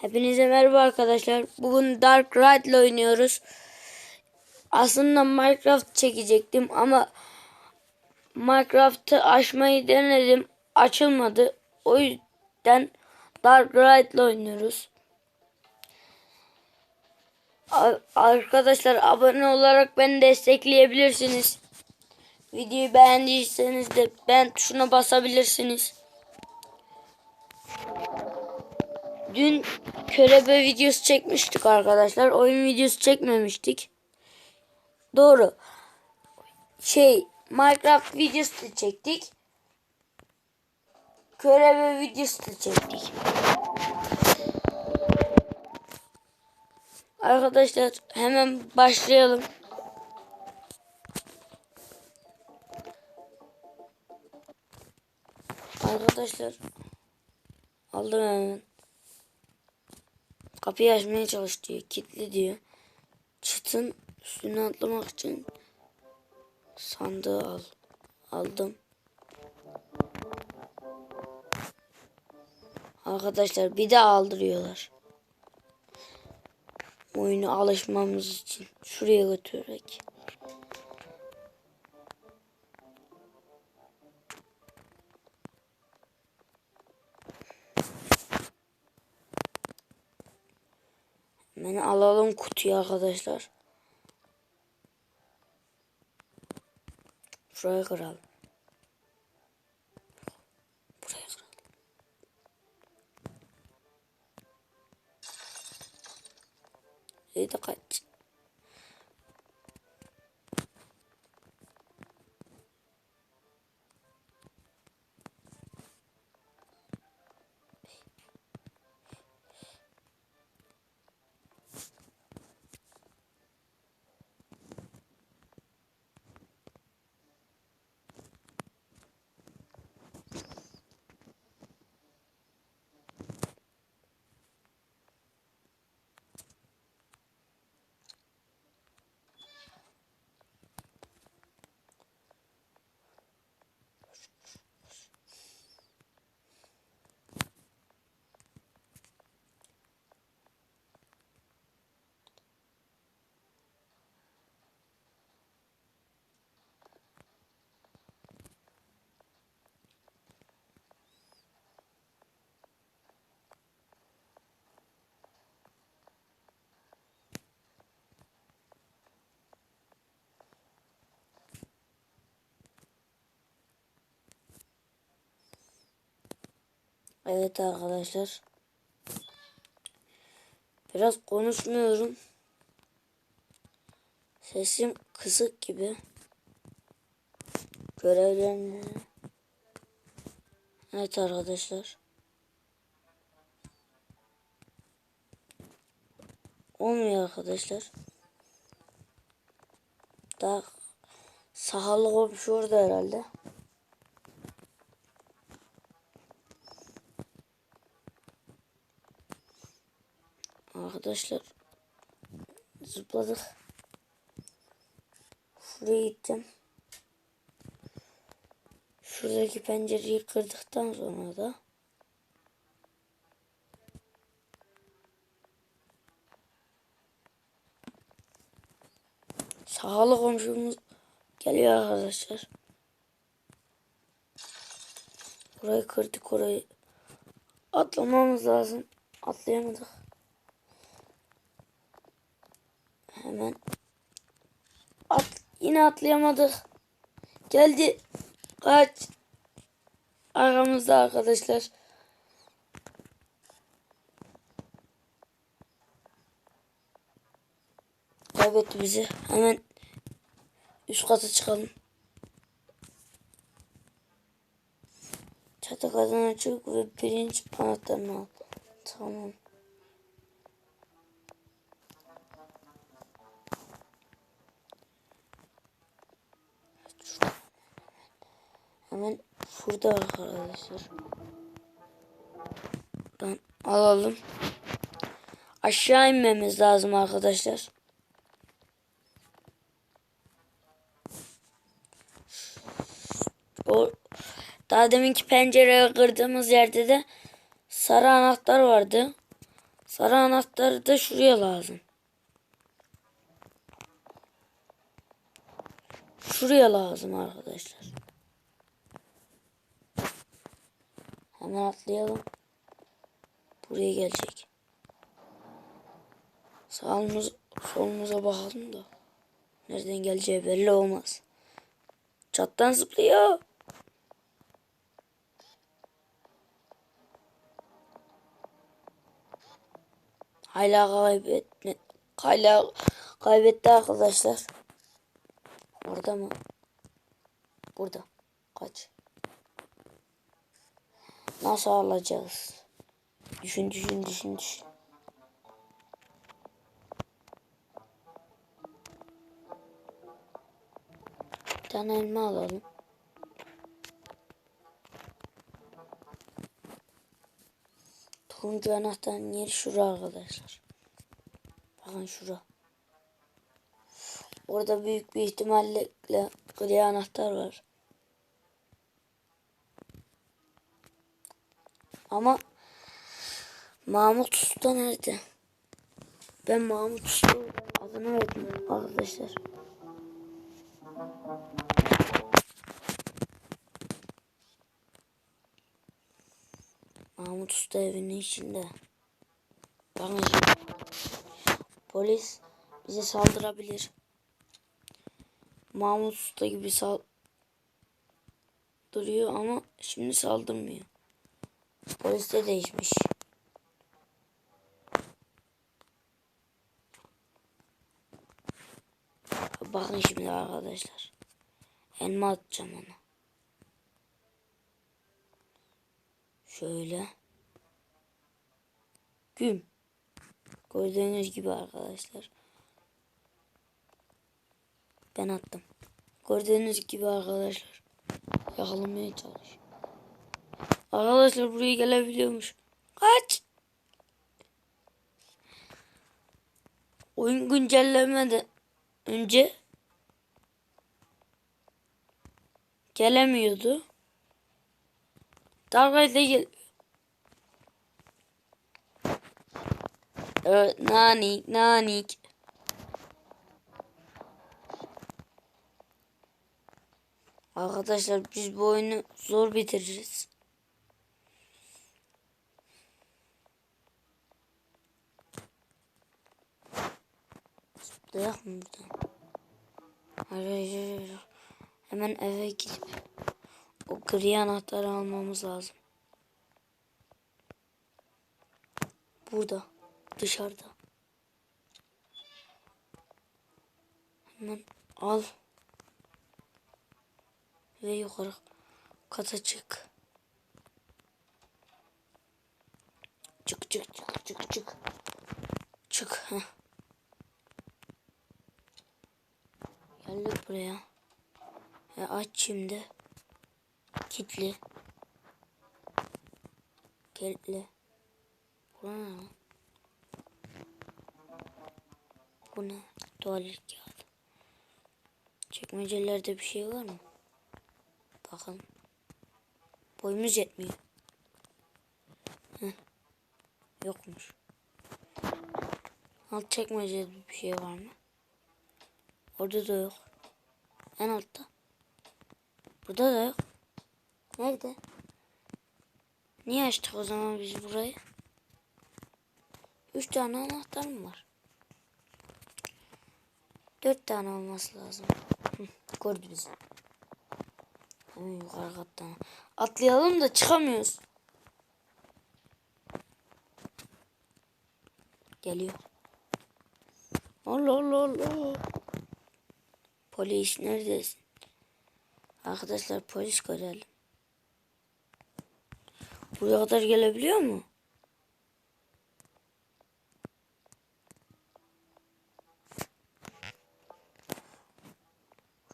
Hepinize merhaba arkadaşlar. Bugün Dark Ride ile oynuyoruz. Aslında Minecraft çekecektim ama Minecraft'ı açmayı denedim. Açılmadı. O yüzden Dark Ride ile oynuyoruz. Arkadaşlar abone olarak beni destekleyebilirsiniz. Videoyu beğendiyseniz de beğen tuşuna basabilirsiniz. Dün körebe videosu çekmiştik arkadaşlar. Oyun videosu çekmemiştik. Doğru. Şey Minecraft videosu da çektik. Körebe videosu da çektik. Arkadaşlar hemen başlayalım. Arkadaşlar aldım hemen. Kapıyı açmaya çalış diyor. Kilitli diyor. Çıtın üstüne atlamak için sandığı al. Aldım. Arkadaşlar bir daha aldırıyorlar. Oyuna alışmamız için. Şuraya götürerek. Kutuyu arkadaşlar. Şuraya kıralım. Buraya kıralım. İyi de kaç. Evet arkadaşlar. Biraz konuşmuyorum. Sesim kısık gibi. Görevlerini. Evet arkadaşlar. Olmuyor arkadaşlar. Daha sahalı komşu orada herhalde. Arkadaşlar zıpladık. Şuraya gittim. Şuradaki pencereyi kırdıktan sonra da sahalı komşumuz geliyor arkadaşlar. Burayı kırdık orayı. Atlamamız lazım. Atlayamadık. Hemen at yine atlayamadık. Geldi. Kaç. Arkamızda arkadaşlar. Kaybetti bizi. Hemen üst kata çıkalım. Çatı katına çık ve pirinç anahtarını al. Tamam. Şurada arkadaşlar. Buradan alalım. Aşağı inmemiz lazım arkadaşlar. O daha deminki pencereye kırdığımız yerde de sarı anahtar vardı. Sarı anahtarı da şuraya lazım. Şuraya lazım arkadaşlar. Hemen atlayalım. Buraya gelecek. Sağımız, solumuza bakalım da. Nereden geleceği belli olmaz. Çattan zıplıyor. Hala kaybetme. Hala kaybetti arkadaşlar. Orada mı? Burada. Kaç. Nasıl alacağız? Düşün düşün düşün düşün. Bir tane elma alalım. Turuncu anahtarın yeri şura arkadaşlar. Bakın şura. Orada büyük bir ihtimalle gri anahtar var. Ama Mahmut Usta nerede? Ben Mahmut Usta adını verdim arkadaşlar. Mahmut Usta evinin içinde. Bakın. Polis bize saldırabilir. Mahmut Usta gibi saldırıyor ama şimdi saldırmıyor. Polis de değişmiş. Bakın şimdi arkadaşlar. Elma atacağım ona. Şöyle. Güm. Gördüğünüz gibi arkadaşlar. Ben attım. Gördüğünüz gibi arkadaşlar. Yakalamaya çalış. Arkadaşlar buraya gelebiliyormuş. Kaç. Oyun güncellemeden önce gelemiyordu. Dalgayla gel. Evet, nanik, nanik. Arkadaşlar biz bu oyunu zor bitiririz. Zıplayak mı buradan? Hayır, hayır, hayır. Hemen eve gidip o gri anahtarı almamız lazım. Burada. Dışarıda. Hemen al. Ve yukarı kata çık. Çık çık çık çık çık. Çık. Heh. Buraya. Ve aç şimdi. Kitli. Kilitli. Bu ne? Bu ne? Tuvalet kağıdı. Çekmecelerde bir şey var mı? Bakalım. Boyumuz yetmiyor. Heh. Yokmuş. Alt çekmecede bir şey var mı? Orada da yok. En altta. Burada da yok. Nerede? Niye açtık o zaman biz burayı? Üç tane anahtar mı var? Dört tane olması lazım. Hı, gördü bizi. Hemen yukarı kattan. Atlayalım da çıkamıyoruz. Geliyor. Allah Allah Allah. Polis neredesin? Arkadaşlar polis görelim. Buraya kadar gelebiliyor mu?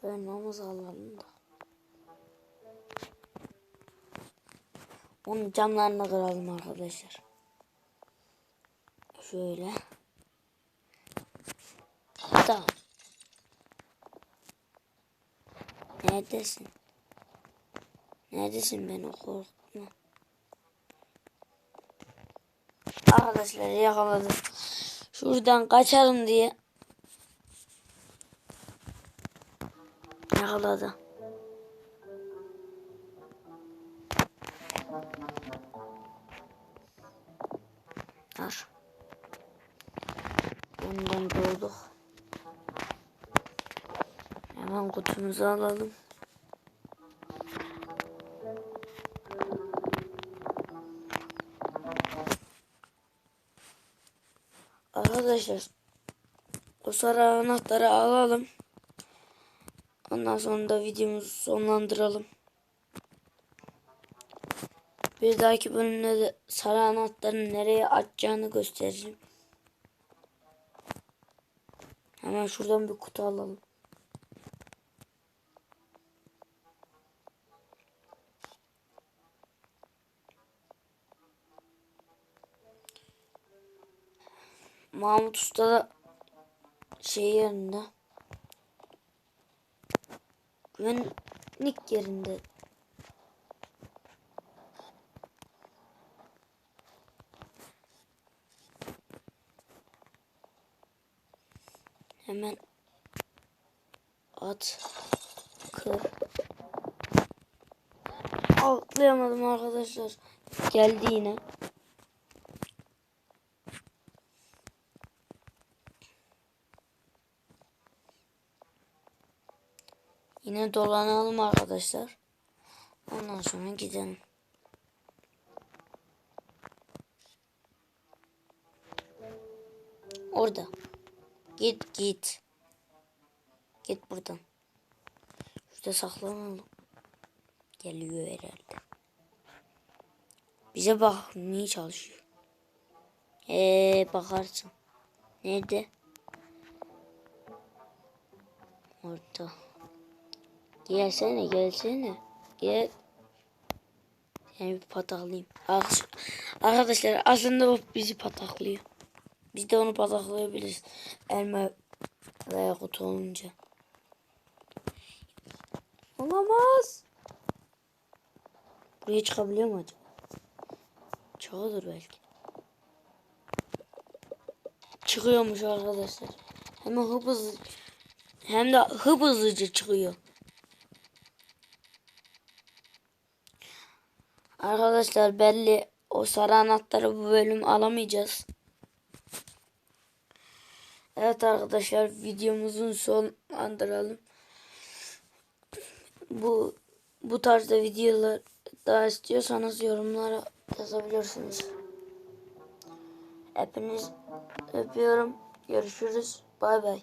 Şöyle namaz alalım da. Onun camlarını kıralım arkadaşlar. Şöyle. Tamam. Neredesin? Neredesin beni korkutma. Arkadaşlar yakaladım. Şuradan kaçarım diye. Yakaladı. Var. Bundan doğduk. Hemen kutumuzu alalım. Arkadaşlar o sarı anahtarı alalım. Ondan sonra da videomuzu sonlandıralım. Bir dahaki bölümde de sarı anahtarın nereye açacağını göstereceğim. Hemen şuradan bir kutu alalım. Mahmut Usta da şey yerinde. Güvenlik yerinde. Hemen at kır. Atlayamadım arkadaşlar. Geldi yine. Yine dolanalım arkadaşlar. Ondan sonra gidelim. Orada. Git git. Git buradan. Şurada saklanalım. Geliyor herhalde. Bize bak niye çalışıyor. Ee bakarsın. Nerede? Orada. Gelsene gelsene. Gel. Seni bir pataklayayım. Ar- Arkadaşlar aslında o bizi pataklıyor. Biz de onu pataklayabiliriz. Elma veya kutu olunca. Olamaz. Buraya çıkabiliyor mu acaba? Çıkıyordur belki. Çıkıyormuş arkadaşlar. Hıp hızlı. Hem de hızlıca çıkıyor. Arkadaşlar belli o sarı anahtarı bu bölüm alamayacağız. Evet arkadaşlar videomuzun sonlandıralım. Bu bu tarzda videolar daha istiyorsanız yorumlara yazabilirsiniz. Hepiniz öpüyorum. Görüşürüz. Bay bay.